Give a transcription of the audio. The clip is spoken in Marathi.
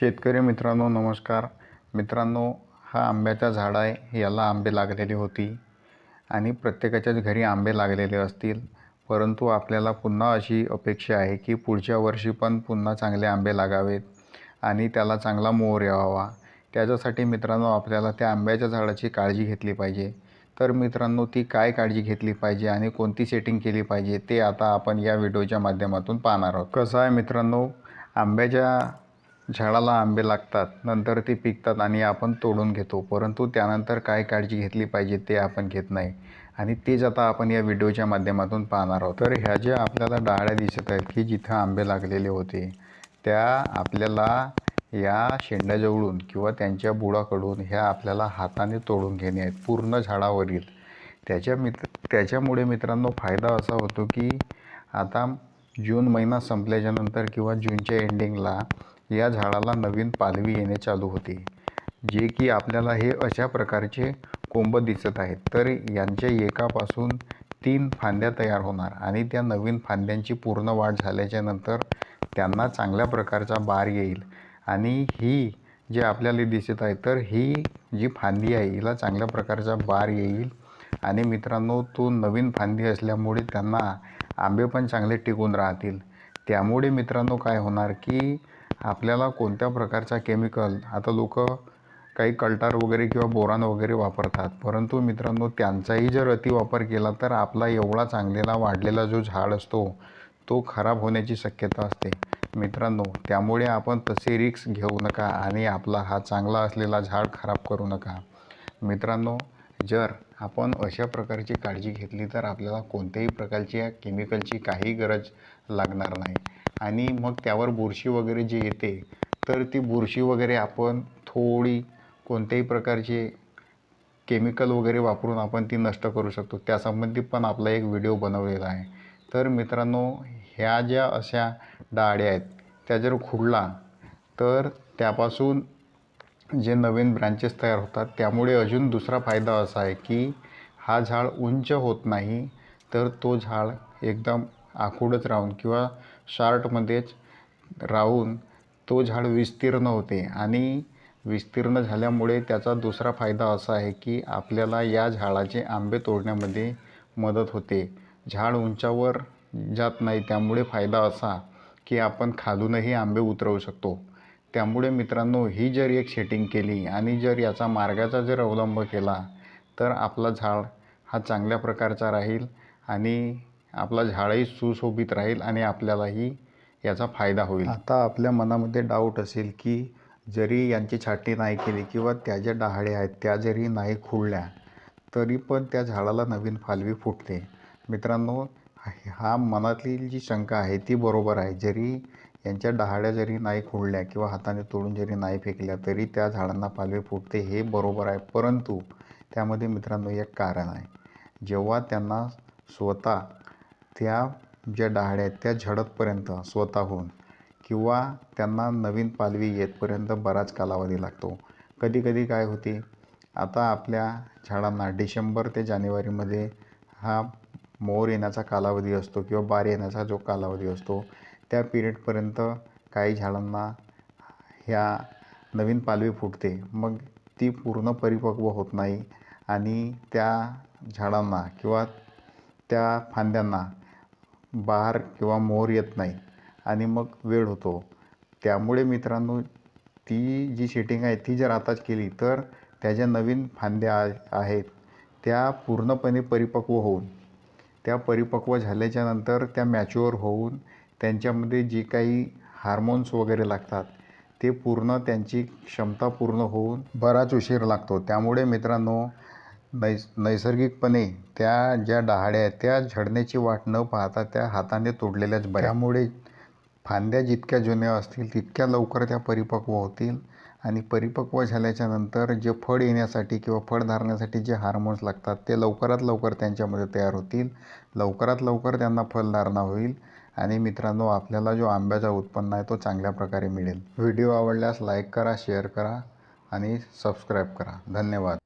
शेतकरी मित्रांनो नमस्कार. मित्रांनो हा आंब्याचा झाड आहे. याला आंबे लागलेली होती आणि प्रत्येकाच्याच घरी आंबे लागलेले असतील. परंतु आपल्याला पुन्हा अशी अपेक्षा आहे की पुढच्या वर्षी पण पुन्हा चांगले आंबे लागावेत आणि त्याला चांगला मोहर यावा. त्याच्यासाठी मित्रांनो आपल्याला त्या आंब्याच्या झाडाची काळजी घेतली पाहिजे. तर मित्रांनो ती काय काळजी घेतली पाहिजे आणि कोणती सेटिंग केली पाहिजे ते आता आपण या व्हिडिओच्या माध्यमातून पाहणार आहोत. कसं आहे मित्रांनो आंब्याच्या झाडाला आंबे लागतात नंतर ते पिकतात आणि आपण तोडून घेतो. परंतु त्यानंतर काय काळजी घेतली पाहिजे ते आपण घेत नाही. आणि तेच आता आपण या व्हिडिओच्या माध्यमातून पाहणार आहोत. तर ह्या ज्या आपल्याला डाळ्या दिसत आहेत की जिथं आंबे लागलेले होते त्या आपल्याला या शेंड्याजवळून किंवा त्यांच्या बुडाकडून ह्या आपल्याला हाताने तोडून घेणे आहेत पूर्ण झाडावरील. त्याच्या मित्र त्याच्यामुळे मित्रांनो फायदा असा होतो की आता जून महिना संपल्याच्यानंतर किंवा जूनच्या एंडिंगला या झाडाला नवीन पालवी येणे चालू होते जे की आपल्याला हे अशा प्रकारचे कोंब दिसत आहेत. तर यांच्या एकापासून तीन फांद्या तयार होणार आणि त्या नवीन फांद्यांची पूर्ण वाढ झाल्याच्यानंतर त्यांना चांगल्या प्रकारचा बार येईल. आणि ही जे आपल्याला दिसत आहे तर ही जी फांदी आहे हिला चांगल्या प्रकारचा बार येईल. आणि मित्रांनो तो नवीन फांदी असल्यामुळे त्यांना आंबे पण चांगले टिकून राहतील. त्यामुळे मित्रांनो काय होणार की आपल्याला कोणत्या प्रकारचा केमिकल आता लोक काही कल्टार वगैरे किंवा बोरान वगैरे वापरतात. परंतु मित्रांनो त्यांचाही जर अतिवापर केला तर आपला एवढा चांगलेला वाढलेला जो झाड असतो तो खराब होण्याची शक्यता असते. मित्रांनो त्यामुळे आपण तसे रिक्स घेऊ नका आणि आपला हा चांगला असलेला झाड खराब करू नका. मित्रांनो जर आपण अशा प्रकारची काळजी घेतली तर आपल्याला कोणत्याही प्रकारची या केमिकलची काही गरज लागणार नाही. आणि मग त्यावर बुरशी वगैरे जी येते तर ती बुरशी वगैरे आपण थोडी कोणत्याही प्रकारचे केमिकल वगैरे वापरून आपण ती नष्ट करू शकतो. त्यासंबंधी पण आपला एक व्हिडिओ बनवलेला आहे. तर मित्रांनो ह्या ज्या अशा डाळ्या आहेत त्या जर खुडला तर त्यापासून जे नवीन ब्रँचेस तयार होतात त्यामुळे अजून दुसरा फायदा असा आहे की हा झाड उंच होत नाही तर तो झाड एकदम आखूडच राहून किंवा शार्टमध्येच राहून तो झाड विस्तीर्ण होते. आणि विस्तीर्ण झाल्यामुळे त्याचा दुसरा फायदा असा आहे की आपल्याला या झाडाचे आंबे तोडण्यामध्ये मदत होते. झाड उंचावर जात नाही त्यामुळे फायदा असा की आपण खालूनही आंबे उतरवू शकतो. त्यामुळे मित्रांनो ही जर एक सेटिंग केली आणि जर याचा मार्गाचा जर अवलंब केला तर आपला झाड हा चांगल्या प्रकारचा राहील आणि आपला झाडही सुशोभित राहील आणि आपल्यालाही याचा फायदा होईल. आता आपल्या मनामध्ये डाऊट असेल की जरी यांची छाटणी नाही केली किंवा त्या ज्या डहाळ्या आहेत त्या जरी नाही खुडल्या तरी पण त्या झाडाला नवीन फालवी फुटते. मित्रांनो हा मनातली जी शंका आहे ती बरोबर आहे. जरी यांच्या डहाळ्या जरी नाही खुडल्या किंवा हाताने तोडून जरी नाही फेकल्या तरी त्या झाडांना पालवी फुटते हे बरोबर आहे. परंतु त्यामध्ये मित्रांनो एक कारण आहे. जेव्हा त्यांना स्वतः त्या ज्या डहाळ्या आहेत त्या झडतपर्यंत स्वतःहून किंवा त्यांना नवीन पालवी येतपर्यंत बराच कालावधी लागतो. कधी कधी काय होते आता आपल्या झाडांना डिसेंबर ते जानेवारीमध्ये हा मोर येण्याचा कालावधी असतो किंवा बार येण्याचा जो कालावधी असतो त्या पिरियडपर्यंत काही झाडांना ह्या नवीन पालवी फुटते. मग ती पूर्ण परिपक्व होत नाही आणि त्या झाडांना किंवा त्या फांद्यांना बहार किंवा मोहर येत नाही आणि मग वेळ होतो. त्यामुळे मित्रांनो ती जी शेटिंग आहे ती जर आताच केली तर त्या ज्या नवीन फांद्या आहेत त्या पूर्णपणे परिपक्व होऊन त्या परिपक्व झाल्याच्यानंतर त्या मॅच्युअर होऊन त्यांच्यामध्ये जे काही हार्मोन्स वगैरे लागतात ते पूर्ण त्यांची क्षमता पूर्ण होऊन बराच उशीर लागतो. त्यामुळे मित्रांनो नैस नैसर्गिकपणे त्या ज्या डहाळ्या आहेत त्या झडण्याची वाट न पाहता त्या हाताने तोडलेल्याच बऱ्या. त्यामुळे फांद्या जितक्या जुन्या असतील तितक्या लवकर त्या परिपक्व होतील आणि परिपक्व झाल्याच्यानंतर जे फळ येण्यासाठी किंवा फळ धारण्यासाठी जे हार्मोन्स लागतात ते लवकरात लवकर त्यांच्यामध्ये तयार होतील. लवकरात लवकर त्यांना फलधारणा होईल आणि मित्रांनो आपल्याला जो आंब्याचा उत्पन्न आहे तो चांगल्या प्रकारे मिळेल. व्हिडिओ आवडल्यास लाईक करा शेअर करा आणि सबस्क्राईब करा. धन्यवाद.